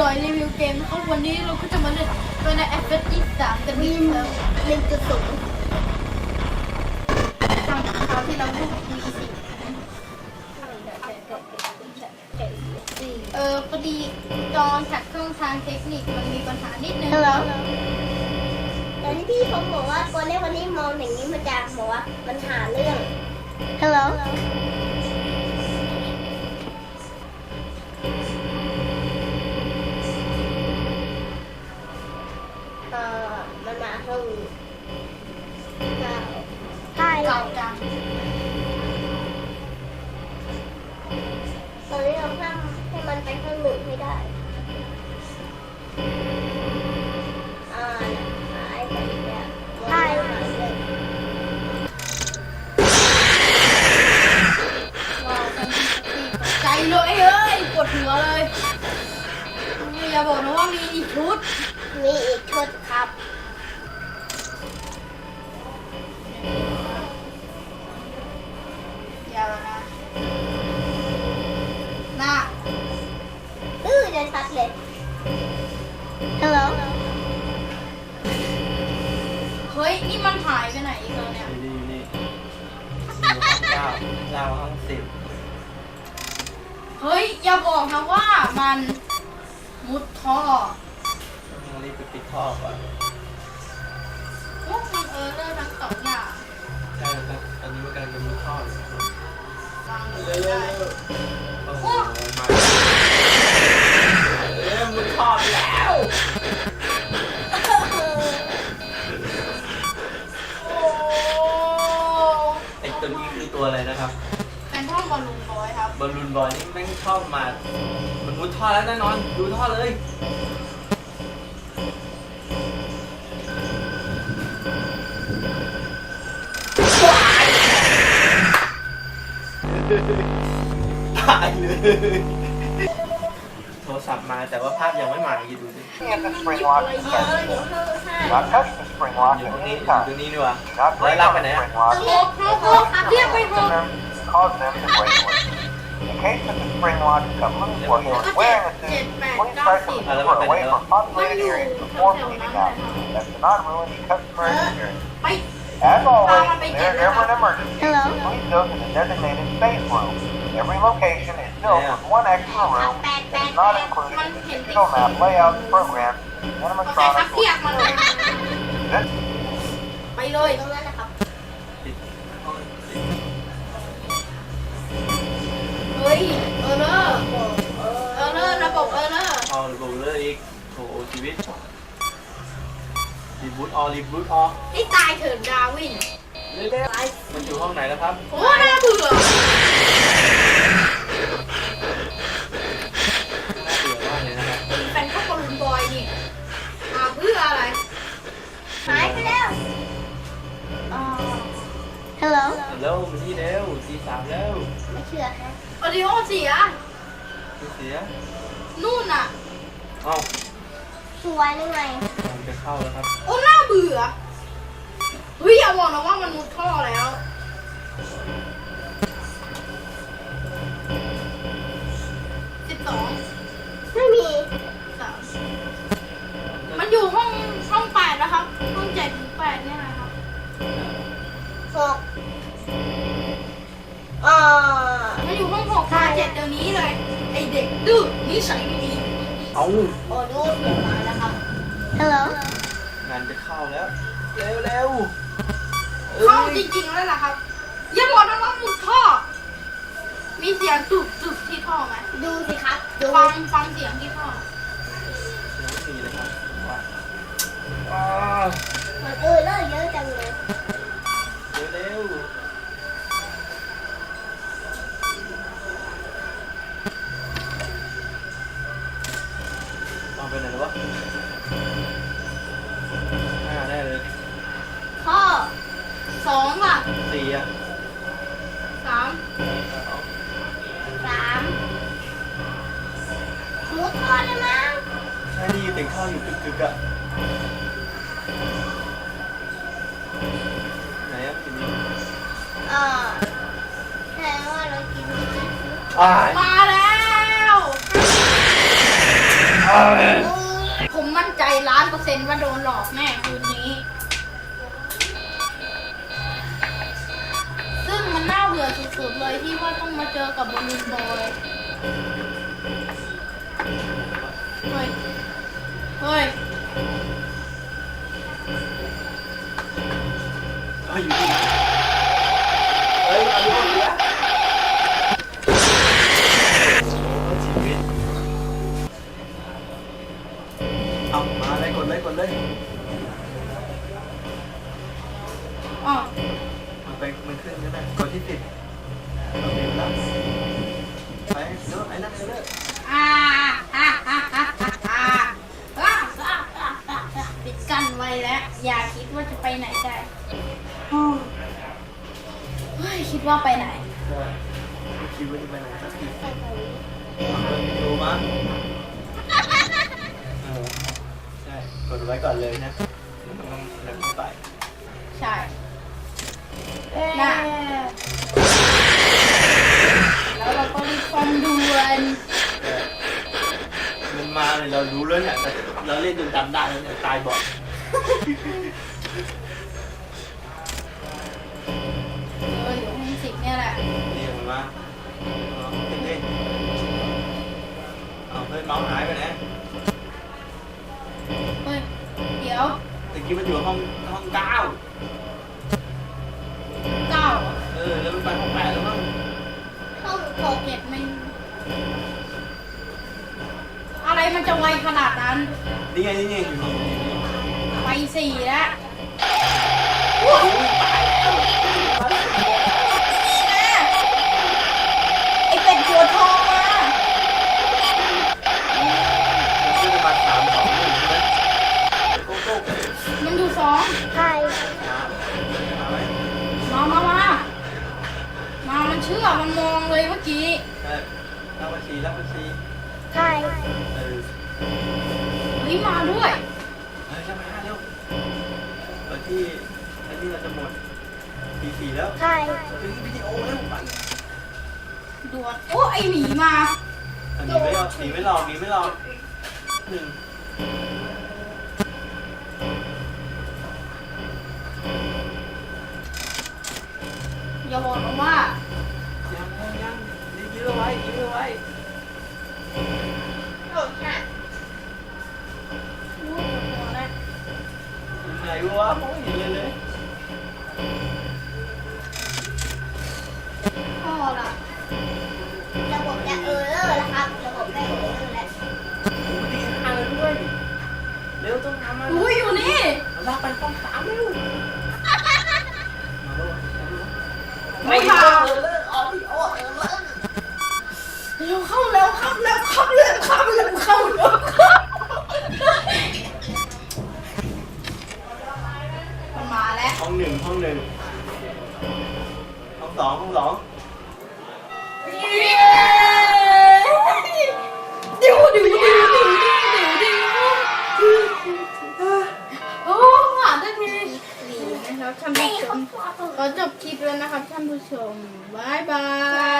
ดอยรีวิวเกมนะครับวันนี้เราก็จะมาเล่นตัวใน f อ s 23กันมีดีครับหนึ่งจุดศูนย์ทางคราวที่เราพูดมีสิเออพอดีจอจากช่องทางเทคนิคมันมีปัญหานิดนึงฮัลโหลตอนที่พี่ผมบอกว่าตัวเลขวันนี้มองอย่างนี้มันจะบอกว่ามันหาเรื่องฮัลโหล เอ่อมันมาห้องเก้าใช่เก่าจังตอนนี้เราห้ามให้มันไปห้องหนึ่งให้ได้อ่าหายไปแล้วหายไปเลยว้าวกันใจเลยเอ้ยปวดหัวเลยอย่าบอกนะว่ามีอีกชุด มีอีกชุดครับอย่าแล้วนะน่าอื้อเดินชัดเลย ฮัลโหล เฮ้ย นี่มันหายไปไหนอีกแล้วเนี่ยอยู่นี่อยู่นี่อยู่ห้องเก้าเราห้องสิบเฮ้ย อย่าบอกนะว่ามันมุดท่อต้อง รีบไปปิดท่อก่อนพวกมันเออเลอร์ทั้งสองอย่างใช่ครับตอนนี้มันกำลังจะมุดท่ออยู่ครับวางเลเร็ยวเร็ได้วโอ้โหมาเริ่มมุดท่อไปแล้วโอ้ไอตัวนี้คือตัวอะไรนะครับ เป็นท่อบอลลูนบอยครับบอลลูนบอยนี่แม่งชอบมา มันมุดท่อแล้วแน่นอน ดูท่อเลย ตายเลย โทรศัพท์มาแต่ว่าภาพยังไม่มาอีกดูสิ And the spring lock เย is อะ set. อยู่ห้องห้า Not touch the spring lock อยู่ at ตรงนี้ any อยู่ตรง time. นี้ดีกว่า Not แล้ว break ลาก on ไป the ไหนอะ spring lock. โอ้โหโอ้โหเรียกไปเถอะ them, cause them to break loose. In case that the spring lock becomes loose while you are wearing a suit, please try to maneuver away from populated areas before bleeding out. That does not ruin the customer experience. ไป As always, if there's ever an emergency, Hello? please go to the designated space room. Every location is built with one extra room that is not included in the digital map layout program โอเคครับ animatronic เทียบมันเลย This ไปเลย ตรงนั้นนะครับ ปิดห้องปิด เฮ้ย เออเลอร์เออเลอร์ระบบเออเลอร์ เอาระบบเลยอีกโถชีวิต รีบูตออรีบูตออให้ตายเถิดดาวินเร็วๆมันอยู่ห้องไหนแล้วครับโอ้น่าเบื่อน่าเบื่อมากเลยนะครับแฟนก็บอลลูนบอยนี่อ่าเพื่ออะไรหายไปแล้วอ๋อฮัลโหลเร็วมันที่เร็วตีสามแล้วไม่เชื่อฮะออดิโอเสียตีเสียนู่นน่ะเอ้า สวยหรือไงมันจะเข้าแล้วครับ โอ้น่าเบื่อ เฮ้ยอย่าบอกนะว่ามันมุดท่อแล้วสิบสองไม่มีสามมันอยู่ห้องห้องแปดนะครับ ห้องเจ็ดถึงแปดเนี่ยนะครับหกอ่ามันอยู่ห้องหกห้าเจ็ดเดี๋ยวนี้เลย ไอเด็กดื้อนิสัยไม่ดีเอ้าโอ้ดูเสียงมาแล้วครับ ฮัลโหลงานจะเข้าแล้ว เร็วเร็วเข้าจริงๆแล้วล่ะครับอย่าบอกนะว่ามุดท่อ มีเสียงตุบตุบที่ท่อไหมดูสิครับ ดูฟังฟังเสียงที่ท่อยังไม่มีเลยครับว่าอ้ามันเออเลอะเยอะจังเลย เร็วเร็วเอาไปไหนแล้ววะห้าแน่เลย ข้อสองอะ สี่ อะสามสองสามมุดทอดเลยมั้งใช่นี่ติดข้าวอยู่กึกๆอะไหนอะทีนี้อ่าแสดงว่าเรากินอ้ายมาแล้วอ้ผมมั่นใจล้านเปอร์เซ็นต์ว่าโดนหลอกแน่คืนนี้ บื่อสุดๆเลยที่ว่าต้องมาเจอกับบอลลูนบอยเฮ้ย เฮ้ยเฮ้ยอยู่ที่ไหนเฮ้ยมาดูดิชีวิตเอามาเลยกดเลยกดเลย ว่าไปไหนก็ไม่คิดว่าจะไปไหนสักทีดูมั้งเออใช่กดไว้ก่อนเลยนะมันต้องเดินเข้าไป ใช่น่ะแล้วเราก็รีบความด่วนเออมันมาเลยเรารู้แล้วเนี่ยแต่เราเล่นจนจำได้แล้วเนี่ยตายบ่อย เนี่ยแหละนี่มันมาเอาติดดิเอาเฮ้ยเมาส์หายไปไหนเฮ้ยเดี๋ยวตะกี้มันอยู่ห้องห้องเก้าเก้าเออแล้วมันไปห้องแปดแล้วมั้งห้องหกเจ็ดไม่อะไรมันจะไวขนาดนั้น นี่ไงนี่ไงอยู่นี่นี่นี่ไปสี่แล้วอุ้ย ใช่สามมาไหมมามามามามันเชื่อ มันมองเลยเมื่อกี้เออรับบัญชีรับบัญชีใช่เออเฮ้ยมาด้วยเฮ้ยจะมาเร็วตอนที่อันนี้เราจะหมดทีสี่แล้วใช่ถึงวิดีโอแล้วไปด่วนโอ้ไอหมีมาหนีไม่หลอกหนีไม่หลอกหนีไม่หลอกหนึ่ง อย่าบอกนะว่ายังยังยังนี่ยื้อเอาไว้ยื้อเอาไว้โอ้ค่ะลูกหัวแล้วอยู่ไหนวะมองไม่เห็นเลยเลยพ่อล่ะระบบจะเออร์เลอร์แล้วครับระบบได้เออร์เลอร์แล้วโอ้ดีทางเลยด้วยเร็วต้องทำมันอุ้ยอยู่นี่เราลากไปห้องสามเร็ว ครับท่านผู้ชมบายบาย